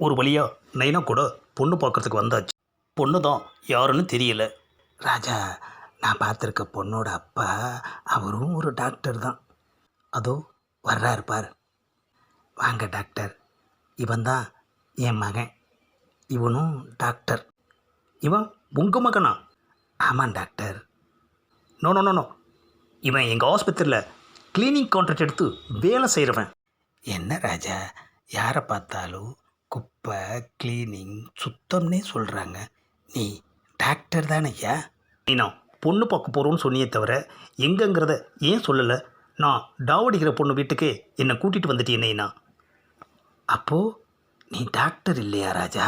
ஒரு வழியாக நைனா கூட பொண்ணு பார்க்கறதுக்கு வந்தாச்சு. பொண்ணு தான் யாருன்னு தெரியல. ராஜா நான் பார்த்துருக்க பொண்ணோட அப்பா அவரும் ஒரு டாக்டர் தான். அதோ வர்றாரு பார். வாங்க டாக்டர். இவன் தான் என் மகன். இவனும் டாக்டர். இவன் உங்கள் மகனா? ஆமாம் doctor. No no no no இவன் எங்கள் ஆஸ்பத்திரியில் கிளீனிங் கான்ட்ராக்ட் எடுத்து வேலை செய்கிறவன் என்ன ராஜா? யாரை பார்த்தாலும் குப்பை க்ளீனிங் சுத்தம்னே சொல்கிறாங்க நீ டாக்டர் தானே ஐயா? நீனா பொண்ணு பார்க்க போகிறோன்னு சொன்னியே தவிர எங்கங்கிறத ஏன் சொல்லலை? நான் டாவடிக்கிற பொண்ணு வீட்டுக்கு என்னை கூட்டிகிட்டு வந்துட்டேன் நைனா. அப்போது நீ டாக்டர் இல்லையா ராஜா?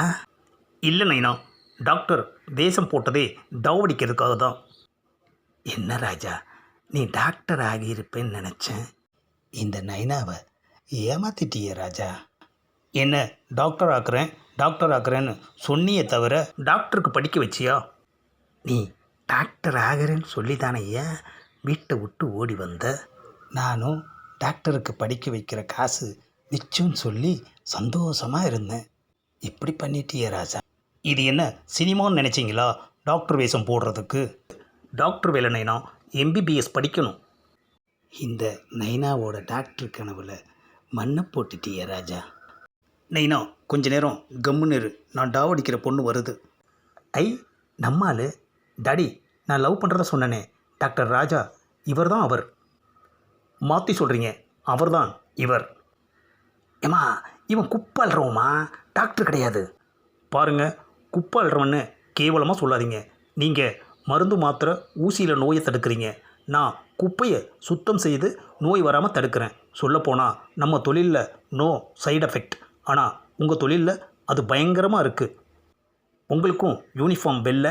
இல்லை நைனா. டாக்டர் வேஷம் போட்டதே டாவடிக்கிறதுக்காக தான். என்ன ராஜா? நீ டாக்டர் ஆகியிருப்பேன்னு நினச்சேன். இந்த நைனாவை ஏமாத்திட்டியே ராஜா? என்ன டாக்டர் ஆக்குறேன் டாக்டர் ஆக்குறேன்னு சொன்னியே தவிர டாக்டருக்கு படிக்க வச்சியா? நீ டாக்டர் ஆகிறேன்னு சொல்லி தானே ஏன் வீட்டை விட்டு ஓடி வந்த? நானும் டாக்டருக்கு படிக்க வைக்கிற காசு மிச்சம்னு சொல்லி சந்தோஷமாக இருந்தேன். இப்படி பண்ணிட்டியே ராஜா. இது என்ன சினிமான்னு நினச்சிங்களா? டாக்டர் வேஷம் போடுறதுக்கு? டாக்டர் வேலை நைனா எம்பிபிஎஸ் படிக்கணும். இந்த நைனாவோட டாக்டர் கனவில் மண்ணை போட்டுட்டியே ராஜா. நைனா கொஞ்ச நேரம் கம்முன்னு இரு. நான் டாவடிக்கிற பொண்ணு வருது. ஐ நம்மால் டாடி நான் லவ் பண்ணுறத சொன்னனே. டாக்டர் ராஜா இவர் தான் அவர். மாற்றி சொல்கிறீங்க அவர் தான் இவர். ஏமா இவன் குப்பாளுறவமா டாக்டர் கிடையாது. பாருங்கள் குப்பை கேவலமாக சொல்லாதீங்க. நீங்கள் மருந்து மாத்திரை ஊசியில் நோயை தடுக்கிறீங்க. நான் குப்பையை சுத்தம் செய்து நோய் வராமல் தடுக்கிறேன். சொல்லப்போனால் நம்ம தொழிலில் நோ சைடு எஃபெக்ட். ஆனால் உங்கள் தொழிலில் அது பயங்கரமாக இருக்குது உங்களுக்கும் யூனிஃபார்ம் வெளில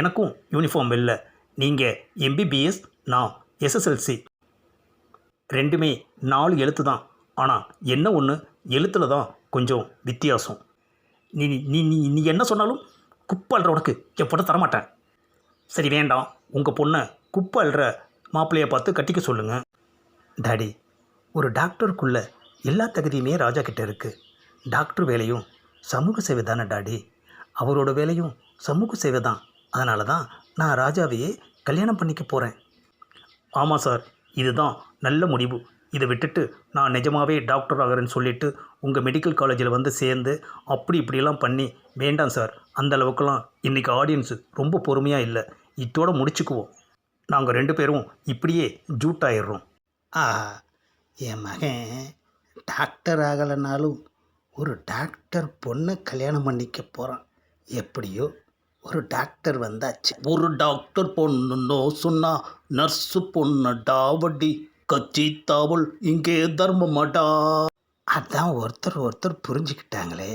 எனக்கும் யூனிஃபார்ம் வெளில நீங்கள் எம்பிபிஎஸ் நான் எஸ்எஸ்எல்சி ரெண்டுமே நாலு எழுத்து தான். ஆனால் என்ன ஒன்று எழுத்தில் தான் கொஞ்சம் வித்தியாசம். நீ நீ நீ நீ என்ன சொன்னாலும் குப்பை அள்ளுற உனக்கு. எப்போதும் தரமாட்டேன். சரி வேண்டாம். உங்கள் பொண்ணை குப்பை அள்ளுற மாப்பிள்ளையை பார்த்து கட்டிக்க சொல்லுங்கள் டாடி ஒரு டாக்டருக்குள்ளே எல்லா தகுதியுமே ராஜா கிட்டே இருக்குது டாக்டர் வேலையும் சமூக சேவை தானே டாடி? அவரோட வேலையும் சமூக சேவை தான். அதனால தான் நான் ராஜாவையே கல்யாணம் பண்ணிக்க போகிறேன் ஆமாம் சார் இதுதான் நல்ல முடிவு. இதை விட்டுட்டு நான் நிஜமாகவே டாக்டர் ஆகிறேன்னு சொல்லிட்டு உங்கள் மெடிக்கல் காலேஜில் வந்து சேர்ந்து அப்படி இப்படிலாம் பண்ணி வேண்டாம் சார். அந்த அளவுக்குலாம் இன்றைக்கி ஆடியன்ஸு ரொம்ப பொறுமையாக இல்லை. இத்தோடு முடிச்சுக்குவோம். நாங்கள் ரெண்டு பேரும் இப்படியே ஜூட் ஆயிடுறோம். ஆ என் மகன் டாக்டர் ஆகலைனாலும் ஒரு டாக்டர் பொண்ணை கல்யாணம் பண்ணிக்க போகிறான் எப்படியோ ஒரு டாக்டர் வந்தாச்சு. ஒரு டாக்டர் பொண்ணுன்னோ சொன்னா நர்ஸு பொண்ணு டாவடி கச்சி தாவல் இங்கே தர்மமாடா அதான் ஒருத்தர் ஒருத்தர் புரிஞ்சுக்கிட்டாங்களே.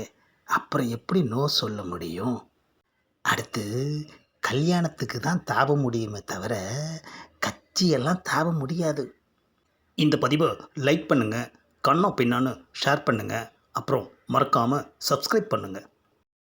அப்புறம் எப்படி நோ சொல்ல முடியும்? அடுத்து கல்யாணத்துக்கு தான் தாப முடியுமே தவிர கட்சியெல்லாம் தாப முடியாது. இந்த பதிவை லைக் பண்ணுங்கள் கண்ணோ பின்னான்னு ஷேர் பண்ணுங்கள் அப்புறம் மறக்காமல் சப்ஸ்கிரைப் பண்ணுங்கள்